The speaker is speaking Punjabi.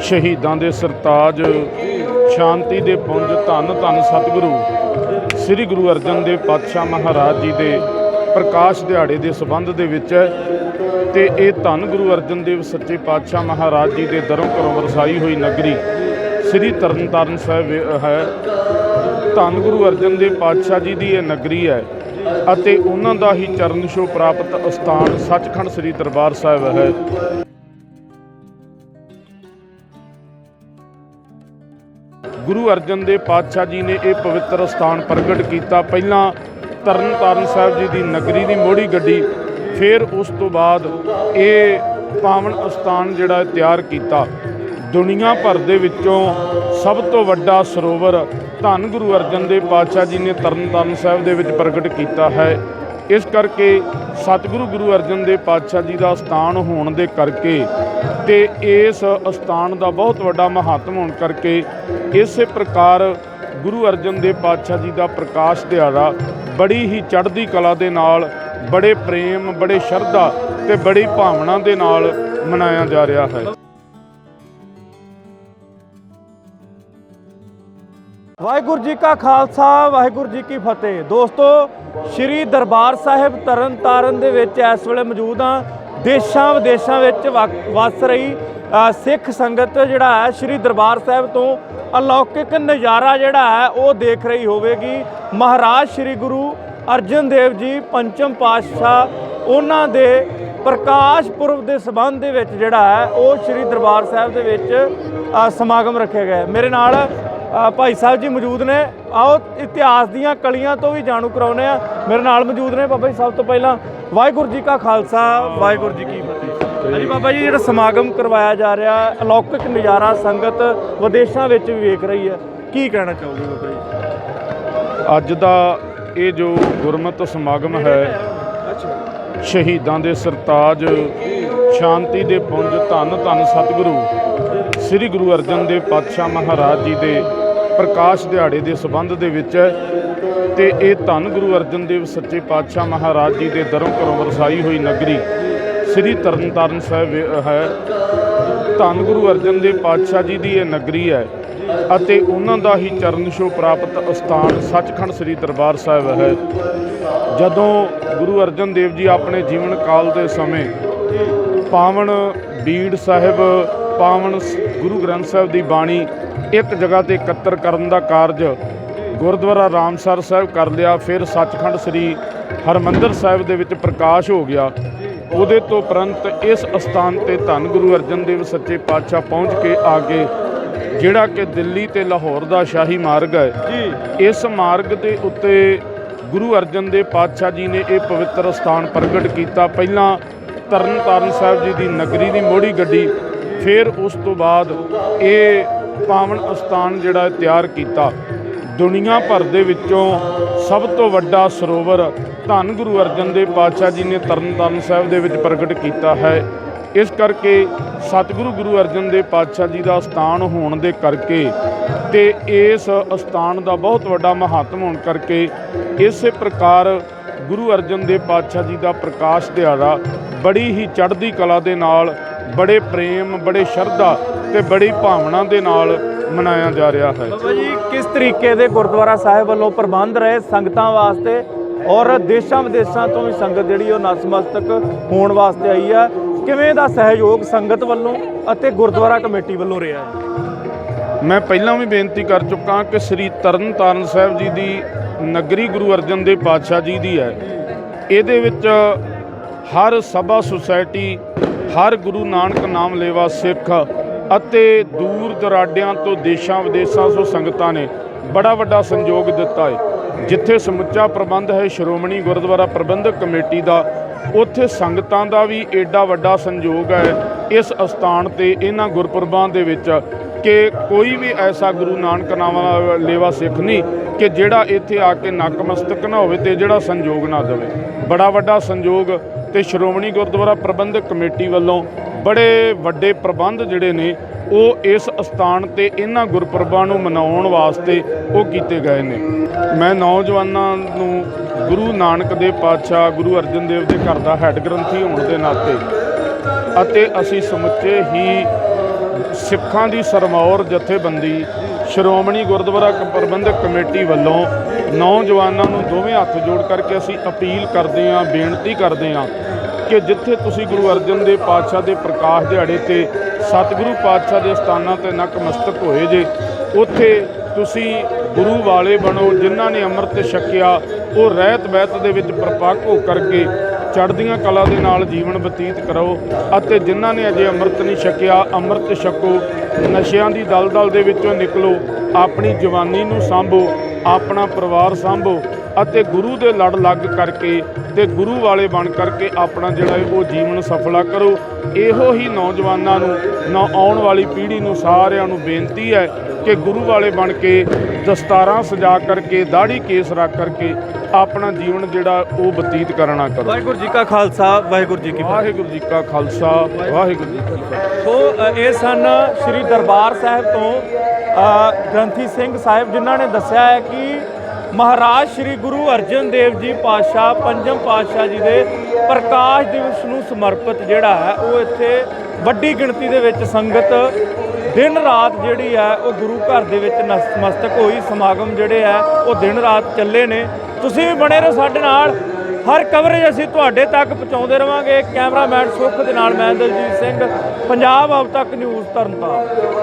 ਸ਼ਹੀਦਾਂ ਦੇ ਸਰਤਾਜ, ਸ਼ਾਂਤੀ ਦੇ ਪੁੰਜ ਧੰਨ ਧੰਨ ਸਤਿਗੁਰੂ, ਸ੍ਰੀ ਗੁਰੂ ਅਰਜਨ ਦੇਵ ਪਾਤਸ਼ਾਹ ਮਹਾਰਾਜ ਜੀ ਦੇ ਪ੍ਰਕਾਸ਼ ਦਿਹਾੜੇ ਦੇ ਸਬੰਧ ਦੇ ਵਿੱਚ ਹੈ ਤੇ ਇਹ ਧੰਨ ਗੁਰੂ ਅਰਜਨ ਦੇਵ ਸੱਚੇ ਪਾਤਸ਼ਾਹ ਮਹਾਰਾਜ ਜੀ ਦੇ ਦਰੋਂ ਘਰੋਂ ਵਰਸਾਈ ਹੋਈ ਨਗਰੀ ਸ੍ਰੀ ਤਰਨਤਾਰਨ ਸਾਹਿਬ ਹੈ। ਧੰਨ ਗੁਰੂ ਅਰਜਨ ਦੇਵ ਪਾਤਸ਼ਾਹ ਜੀ ਦੀ ਇਹ ਨਗਰੀ ਹੈ ਅਤੇ ਉਹਨਾਂ ਦਾ ਹੀ ਚਰਨ ਛੋਹ ਪ੍ਰਾਪਤ ਅਸਥਾਨ ਸੱਚਖੰਡ ਸ੍ਰੀ ਦਰਬਾਰ ਸਾਹਿਬ ਹੈ। ਗੁਰੂ ਅਰਜਨ ਦੇਵ ਪਾਤਸ਼ਾਹ ਜੀ ਨੇ ਇਹ ਪਵਿੱਤਰ ਸਥਾਨ ਪ੍ਰਗਟ ਕੀਤਾ। ਪਹਿਲਾਂ ਤਰਨਤਾਰਨ ਸਾਹਿਬ ਜੀ ਦੀ ਨਗਰੀ ਦੀ ਮੋੜੀ ਗੱਡੀ, ਫਿਰ ਉਸ ਤੋਂ ਬਾਅਦ ਇਹ ਪਾਵਨ ਅਸਥਾਨ ਜਿਹੜਾ ਤਿਆਰ ਕੀਤਾ। ਦੁਨੀਆ ਭਰ ਦੇ ਵਿੱਚੋਂ ਸਭ ਤੋਂ ਵੱਡਾ ਸਰੋਵਰ ਧੰਨ ਗੁਰੂ ਅਰਜਨ ਦੇਵ ਪਾਤਸ਼ਾਹ ਜੀ ਨੇ ਤਰਨਤਾਰਨ ਸਾਹਿਬ ਦੇ ਵਿੱਚ ਪ੍ਰਗਟ ਕੀਤਾ ਹੈ। ਇਸ ਕਰਕੇ ਸਤਿਗੁਰੂ ਗੁਰੂ ਅਰਜਨ ਦੇਵ ਪਾਤਸ਼ਾਹ ਜੀ ਦਾ ਸਥਾਨ ਹੋਣ ਦੇ ਕਰਕੇ ਤੇ ਇਸ ਅਸਥਾਨ ਦਾ ਬਹੁਤ ਵੱਡਾ ਮਹੱਤਵ ਹੋਣ ਕਰਕੇ ਇਸੇ ਪ੍ਰਕਾਰ ਗੁਰੂ ਅਰਜਨ ਦੇਵ ਪਾਤਸ਼ਾਹ ਜੀ ਦਾ ਪ੍ਰਕਾਸ਼ ਦਿਹਾੜਾ ਬੜੀ ਹੀ ਚੜ੍ਹਦੀ ਕਲਾ ਦੇ ਨਾਲ, ਬੜੇ ਪ੍ਰੇਮ, ਬੜੇ ਸ਼ਰਧਾ ਤੇ ਬੜੀ ਭਾਵਨਾ ਦੇ ਨਾਲ ਮਨਾਇਆ ਜਾ ਰਿਹਾ ਹੈ। ਵਾਹਿਗੁਰੂ ਜੀ ਕਾ ਖਾਲਸਾ, ਵਾਹਿਗੁਰੂ ਜੀ ਕੀ ਫਤਿਹ। ਦੋਸਤੋ, ਸ਼੍ਰੀ ਦਰਬਾਰ ਸਾਹਿਬ ਤਰਨਤਾਰਨ ਦੇ ਵਿੱਚ ਇਸ ਵੇਲੇ ਮੌਜੂਦ ਹਾਂ। ਦੇਸ਼ਾਂ ਵਿਦੇਸ਼ਾਂ ਵਿੱਚ ਵਕ- ਵਸ ਰਹੀ ਸਿੱਖ ਸੰਗਤ ਜਿਹੜਾ ਹੈ, ਸ਼੍ਰੀ ਦਰਬਾਰ ਸਾਹਿਬ ਤੋਂ ਅਲੌਕਿਕ ਨਜ਼ਾਰਾ ਜਿਹੜਾ ਹੈ, ਉਹ ਦੇਖ ਰਹੀ ਹੋਵੇਗੀ। ਮਹਾਰਾਜ ਸ਼੍ਰੀ ਗੁਰੂ ਅਰਜਨ ਦੇਵ ਜੀ, ਪੰਚਮ ਪਾਤਸ਼ਾਹ, ਉਹਨਾਂ ਦੇ ਪ੍ਰਕਾਸ਼ ਪੁਰਬ ਦੇ ਸਬੰਧ ਦੇ ਵਿੱਚ ਜਿਹੜਾ ਹੈ, ਉਹ ਸ਼੍ਰੀ ਦਰਬਾਰ ਸਾਹਿਬ ਦੇ ਵਿੱਚ ਸਮਾਗਮ ਰੱਖਿਆ ਗਿਆ ਮੇਰੇ ਨਾਲ ਭਾਈ ਸਾਹਿਬ ਜੀ ਮੌਜੂਦ ਨੇ। ਆਓ, ਇਤਿਹਾਸ ਦੀਆਂ ਕਲੀਆਂ ਤੋਂ ਵੀ ਜਾਣੂ ਕਰਾਉਨੇ ਆ ਮੇਰੇ ਨਾਲ ਮੌਜੂਦ ਨੇ ਬਾਬਾ ਜੀ ਸਭ ਤੋਂ ਪਹਿਲਾਂ ਵਾਹਿਗੁਰੂ ਜੀ ਕਾ ਖਾਲਸਾ, ਵਾਹਿਗੁਰੂ ਜੀ ਕੀ ਫਤਿਹ। ਹਾਂਜੀ ਬਾਬਾ ਜੀ, ਜਿਹੜਾ ਸਮਾਗਮ ਕਰਵਾਇਆ ਜਾ ਰਿਹਾ, ਅਲੌਕਿਕ ਨਜ਼ਾਰਾ ਸੰਗਤ ਵਿਦੇਸ਼ਾਂ ਵਿੱਚ ਵੀ ਵੇਖ ਰਹੀ ਹੈ। ਕੀ ਕਹਿਣਾ ਚਾਹੋਗੇ ਬਾਬਾ ਜੀ? ਅੱਜ ਦਾ ਇਹ ਜੋ ਗੁਰਮਤਿ ਸਮਾਗਮ ਹੈ, ਸ਼ਹੀਦਾਂ ਦੇ ਸਰਤਾਜ, ਸ਼ਾਂਤੀ ਦੇ ਪੁੰਜ ਧੰਨ ਧੰਨ ਸਤਿਗੁਰੂ, ਸ੍ਰੀ ਗੁਰੂ ਅਰਜਨ ਦੇਵ ਪਾਤਸ਼ਾਹ ਮਹਾਰਾਜ ਜੀ ਦੇ ਪ੍ਰਕਾਸ਼ ਦਿਹਾੜੇ ਦੇ ਸਬੰਧ ਦੇ ਵਿੱਚ ਹੈ ਤੇ ਇਹ ਧੰਨ ਗੁਰੂ ਅਰਜਨ ਦੇਵ ਸੱਚੇ ਪਾਤਸ਼ਾਹ ਮਹਾਰਾਜ ਜੀ ਦੇ ਦਰੋਂ ਘਰੋਂ ਵਰਸਾਈ ਹੋਈ ਨਗਰੀ ਸ੍ਰੀ ਤਰਨਤਾਰਨ ਸਾਹਿਬ ਹੈ। ਧੰਨ ਗੁਰੂ ਅਰਜਨ ਦੇਵ ਪਾਤਸ਼ਾਹ ਜੀ ਦੀ ਇਹ ਨਗਰੀ ਹੈ ਅਤੇ ਉਹਨਾਂ ਦਾ ਹੀ ਚਰਨ ਛੋਹ ਪ੍ਰਾਪਤ ਅਸਥਾਨ ਸੱਚਖੰਡ ਸ੍ਰੀ ਦਰਬਾਰ ਸਾਹਿਬ ਹੈ। ਜਦੋਂ ਗੁਰੂ ਅਰਜਨ ਦੇਵ ਜੀ ਆਪਣੇ ਜੀਵਨ ਕਾਲ ਦੇ ਸਮੇਂ ਪਾਵਨ ਬੀੜ ਸਾਹਿਬ ਪਾਵਨ ਗੁਰੂ ਗ੍ਰੰਥ ਸਾਹਿਬ ਦੀ ਬਾਣੀ ਇੱਕ ਜਗ੍ਹਾ ਤੇ ਇਕੱਤਰ ਕਰਨ ਦਾ ਕਾਰਜ ਗੁਰਦੁਆਰਾ ਰਾਮਸਰ ਸਾਹਿਬ ਕਰ ਲਿਆ ਫਿਰ ਸੱਚਖੰਡ ਸ੍ਰੀ ਹਰਮੰਦਰ ਸਾਹਿਬ ਦੇ ਵਿੱਚ ਪ੍ਰਕਾਸ਼ ਹੋ ਗਿਆ। ਉਹਦੇ ਤੋਂ ਉਪਰੰਤ ਇਸ ਅਸਥਾਨ ਤੇ ਧੰਨ ਗੁਰੂ ਅਰਜਨ ਦੇਵ ਸੱਚੇ ਪਾਤਸ਼ਾਹ ਪਹੁੰਚ ਕੇ ਆ ਕੇ ਜਿਹੜਾ ਕਿ ਦਿੱਲੀ ਤੇ ਲਾਹੌਰ ਦਾ ਸ਼ਾਹੀ ਮਾਰਗ ਹੈ। ਜੀ। ਇਸ ਮਾਰਗ ਦੇ ਉੱਤੇ ਗੁਰੂ ਅਰਜਨ ਦੇਵ ਪਾਤਸ਼ਾਹ ਜੀ ਨੇ ਇਹ ਪਵਿੱਤਰ ਸਥਾਨ ਪ੍ਰਗਟ ਕੀਤਾ। ਪਹਿਲਾਂ ਤਰਨਤਾਰਨ ਸਾਹਿਬ ਜੀ ਦੀ ਨਗਰੀ ਦੀ ਮੋੜੀ ਗੱਡੀ ਫਿਰ ਉਸ ਤੋਂ ਬਾਅਦ ਇਹ ਪਾਵਨ ਅਸਥਾਨ ਜਿਹੜਾ ਤਿਆਰ ਕੀਤਾ। ਦੁਨੀਆ ਭਰ ਦੇ ਵਿੱਚੋਂ ਸਭ ਤੋਂ ਵੱਡਾ ਸਰੋਵਰ ਧੰਨ ਗੁਰੂ ਅਰਜਨ ਦੇਵ ਪਾਤਸ਼ਾਹ ਜੀ ਨੇ ਤਰਨਤਾਰਨ ਸਾਹਿਬ ਦੇ ਵਿੱਚ ਪ੍ਰਗਟ ਕੀਤਾ ਹੈ। ਇਸ ਕਰਕੇ ਸਤਿਗੁਰੂ ਗੁਰੂ ਅਰਜਨ ਦੇਵ ਪਾਤਸ਼ਾਹ ਜੀ ਦਾ ਸਥਾਨ ਹੋਣ ਦੇ ਕਰਕੇ ਤੇ ਇਸ ਅਸਥਾਨ ਦਾ ਬਹੁਤ ਵੱਡਾ ਮਹੱਤਵ ਹੋਣ ਕਰਕੇ ਇਸੇ ਪ੍ਰਕਾਰ ਗੁਰੂ ਅਰਜਨ ਦੇਵ ਪਾਤਸ਼ਾਹ ਜੀ ਦਾ ਪ੍ਰਕਾਸ਼ ਦਿਹਾੜਾ ਬੜੀ ਹੀ ਚੜ੍ਹਦੀ ਕਲਾ ਦੇ ਨਾਲ ਬੜੇ ਪ੍ਰੇਮ ਬੜੇ ਸ਼ਰਧਾ ਤੇ ਬੜੀ ਭਾਵਨਾ ਦੇ ਨਾਲ ਮਨਾਇਆ ਜਾ ਰਿਹਾ ਹੈ। ਬਾਬਾ ਜੀ ਕਿਸ ਤਰੀਕੇ ਦੇ ਗੁਰਦੁਆਰਾ ਸਾਹਿਬ ਵੱਲੋਂ ਪ੍ਰਬੰਧ ਰਹੇ ਸੰਗਤਾਂ ਵਾਸਤੇ? ਔਰ ਦੇਸ਼ਾਂ ਵਿਦੇਸ਼ਾਂ ਤੋਂ ਵੀ ਸੰਗਤ ਜਿਹੜੀ ਉਹ ਨਤਮਸਤਕ ਹੋਣ ਵਾਸਤੇ ਆਈ ਆ। ਕਿਵੇਂ ਦਾ ਸਹਿਯੋਗ ਸੰਗਤ ਵੱਲੋਂ ਅਤੇ ਗੁਰਦੁਆਰਾ ਕਮੇਟੀ ਵੱਲੋਂ ਰਿਹਾ ਹੈ? ਮੈਂ ਪਹਿਲਾਂ ਵੀ ਬੇਨਤੀ ਕਰ ਚੁੱਕਾ ਕਿ ਸ੍ਰੀ ਤਰਨਤਾਰਨ ਸਾਹਿਬ ਜੀ ਦੀ ਨਗਰੀ ਗੁਰੂ ਅਰਜਨ ਦੇਵ ਪਾਤਸ਼ਾਹ ਜੀ ਦੀ ਹੈ। ਇਹਦੇ ਵਿੱਚ ਹਰ ਸਭਾ ਸੁਸਾਇਟੀ ਹਰ ਗੁਰੂ ਨਾਨਕ ਨਾਮ ਲੇਵਾ ਸਿੱਖ ਅਤੇ ਦੂਰ ਦਰਾਡਿਆਂ ਤੋਂ ਦੇਸ਼ਾਂ ਵਿਦੇਸ਼ਾਂ ਤੋਂ ਸੰਗਤਾਂ ਨੇ ਬੜਾ ਵੱਡਾ ਸੰਯੋਗ ਦਿੱਤਾ ਹੈ ਜਿੱਥੇ ਸਮੁੱਚਾ ਪ੍ਰਬੰਧ ਹੈ, ਸ਼੍ਰੋਮਣੀ ਗੁਰਦੁਆਰਾ ਪ੍ਰਬੰਧਕ ਕਮੇਟੀ ਦਾ, ਉੱਥੇ ਸੰਗਤਾਂ ਦਾ ਵੀ ਏਡਾ ਵੱਡਾ ਸੰਯੋਗ ਹੈ। ਇਸ ਅਸਥਾਨ ਤੇ ਇਹਨਾਂ ਗੁਰਪੁਰਬਾਂ ਦੇ ਵਿੱਚ ਕਿ ਕੋਈ ਵੀ ਐਸਾ ਗੁਰੂ ਨਾਨਕ ਨਾਮ ਲੇਵਾ ਸਿੱਖ ਨਹੀਂ ਕਿ ਜਿਹੜਾ ਇੱਥੇ ਆ ਕੇ ਨਕਮਸਤਕ ਨਾ ਹੋਵੇ ਤੇ ਜਿਹੜਾ ਸੰਯੋਗ ਨਾ ਦੇਵੇ। ਬੜਾ ਵੱਡਾ ਸੰਯੋਗ ਤੇ ਸ਼੍ਰੋਮਣੀ ਗੁਰਦੁਆਰਾ ਪ੍ਰਬੰਧਕ ਕਮੇਟੀ ਵੱਲੋਂ ਬੜੇ ਵੱਡੇ ਪ੍ਰਬੰਧ ਜਿਹੜੇ ਨੇ, ਉਹ ਇਸ ਅਸਥਾਨ ਤੇ ਇਹਨਾਂ ਗੁਰਪੁਰਬਾਂ ਨੂੰ ਮਨਾਉਣ ਵਾਸਤੇ ਉਹ ਕੀਤੇ ਗਏ ਨੇ। ਮੈਂ ਨੌਜਵਾਨਾਂ ਨੂੰ ਗੁਰੂ ਨਾਨਕ ਦੇਵ ਪਾਤਸ਼ਾਹ ਗੁਰੂ ਅਰਜਨ ਦੇਵ ਦੇ ਘਰ ਦਾ ਹੈੱਡ ਗ੍ਰੰਥੀ ਹੋਣ ਦੇ ਨਾਤੇ ਅਤੇ ਅਸੀਂ ਸਮੁੱਚੇ ਹੀ ਸਿੱਖਾਂ ਦੀ ਸਰਮੌਰ ਜਥੇਬੰਦੀ, ਸ਼੍ਰੋਮਣੀ ਗੁਰਦੁਆਰਾ ਪ੍ਰਬੰਧਕ ਕਮੇਟੀ ਵੱਲੋਂ ਨੌਜਵਾਨਾਂ ਨੂੰ ਦੋਵੇਂ ਹੱਥ ਜੋੜ ਕਰਕੇ ਅਸੀਂ ਅਪੀਲ ਕਰਦੇ ਹਾਂ, ਬੇਨਤੀ ਕਰਦੇ ਹਾਂ ਕਿ ਜਿੱਥੇ ਤੁਸੀਂ ਗੁਰੂ ਅਰਜਨ ਦੇਵ ਪਾਤਸ਼ਾਹ ਦੇ ਪ੍ਰਕਾਸ਼ ਦਿਹਾੜੇ ਤੇ ਸਤਿਗੁਰੂ ਪਾਤਸ਼ਾਹ ਦੇ ਸਥਾਨਾਂ ਤੇ ਨਕਮਸਤਕ ਹੋਏ ਜੇ, ਉੱਥੇ ਤੁਸੀਂ ਗੁਰੂ ਵਾਲੇ ਬਣੋ, ਜਿਨ੍ਹਾਂ ਨੇ ਅੰਮ੍ਰਿਤ ਛਕਿਆ, ਉਹ ਰਹਿਤ ਬਹਿਤ ਦੇ ਵਿੱਚ ਪ੍ਰਪੱਕ ਹੋ ਕਰਕੇ ਚੜ੍ਹਦੀਆਂ ਕਲਾ ਦੇ ਨਾਲ ਜੀਵਨ ਬਤੀਤ ਕਰੋ ਅਤੇ ਜਿਨ੍ਹਾਂ ਨੇ ਅਜੇ ਅੰਮ੍ਰਿਤ ਨਹੀਂ ਛਕਿਆ, ਅੰਮ੍ਰਿਤ ਛਕੋ। ਨਸ਼ਿਆਂ ਦੀ ਦਲਦਲ ਦੇ ਵਿੱਚੋਂ ਨਿਕਲੋ। ਆਪਣੀ ਜਵਾਨੀ ਨੂੰ ਸੰਭੋ, ਆਪਣਾ ਪਰਿਵਾਰ ਸੰਭੋ। ਅਤੇ ਗੁਰੂ ਦੇ ਲੜ ਲੱਗ ਕਰਕੇ ਤੇ ਗੁਰੂ ਵਾਲੇ ਬਣ ਕਰਕੇ ਆਪਣਾ ਜਿਹੜਾ ਉਹ ਜੀਵਨ ਸਫਲਾ ਕਰੋ। ਇਹੋ ਹੀ ਨੌਜਵਾਨਾਂ ਨੂੰ ਨਾ ਆਉਣ ਵਾਲੀ ਪੀੜ੍ਹੀ ਨੂੰ ਸਾਰਿਆਂ ਨੂੰ ਬੇਨਤੀ ਹੈ ਕਿ ਗੁਰੂ ਵਾਲੇ ਬਣ ਕੇ ਦਸਤਾਰਾਂ ਸਜਾ ਕਰਕੇ ਦਾੜੀ ਕੇਸ ਰੱਖ ਕਰਕੇ ਆਪਣਾ ਜੀਵਨ ਜਿਹੜਾ ਉਹ ਬਤੀਤ ਕਰਨਾ ਕਰੋ। ਵਾਹਿਗੁਰੂ ਜੀ ਕਾ ਖਾਲਸਾ ਵਾਹਿਗੁਰੂ ਜੀ ਕੀ ਫਤਿਹ। ਵਾਹਿਗੁਰੂ ਜੀ ਕਾ ਖਾਲਸਾ ਵਾਹਿਗੁਰੂ ਜੀ ਕੀ ਫਤਿਹ। ਸੋ ਇਹ ਸਨ ਸ੍ਰੀ ਦਰਬਾਰ ਸਾਹਿਬ ਤੋਂ ਗ੍ਰੰਥੀ ਸਿੰਘ ਸਾਹਿਬ ਜਿਨ੍ਹਾਂ ਨੇ ਦੱਸਿਆ ਹੈ ਕਿ ਮਹਾਰਾਜ ਸ੍ਰੀ ਗੁਰੂ ਅਰਜਨ ਦੇਵ ਜੀ ਪਾਤਸ਼ਾਹ, ਪੰਜਮ ਪਾਤਸ਼ਾਹ ਜੀ ਦੇ ਪ੍ਰਕਾਸ਼ ਦਿਵਸ ਨੂੰ ਸਮਰਪਿਤ ਜਿਹੜਾ ਹੈ, ਉਹ ਇੱਥੇ ਵੱਡੀ ਗਿਣਤੀ ਦੇ ਵਿੱਚ ਸੰਗਤ ਦਿਨ ਰਾਤ ਜਿਹੜੀ ਹੈ, ਉਹ ਗੁਰੂ ਘਰ ਦੇ ਵਿੱਚ ਨਤਮਸਤਕ ਹੋਈ। ਸਮਾਗਮ ਜਿਹੜੇ ਆ ਉਹ ਦਿਨ ਰਾਤ ਚੱਲੇ ਨੇ। ਤੁਸੀਂ ਵੀ ਬਣੇ ਰਹੋ ਸਾਡੇ ਨਾਲ। ਹਰ ਕਵਰੇਜ ਅਸੀਂ ਤੁਹਾਡੇ ਤੱਕ ਪਹੁੰਚਾਉਂਦੇ ਰਵਾਂਗੇ। ਕੈਮਰਾਮੈਨ ਸੁੱਖ ਦੇ ਨਾਲ ਮੈਂ ਦਲਜੀਤ ਸਿੰਘ, ਪੰਜਾਬ ਅਬ ਤੱਕ ਨਿਊਜ਼ ਤਰਨਤਾਰਨ।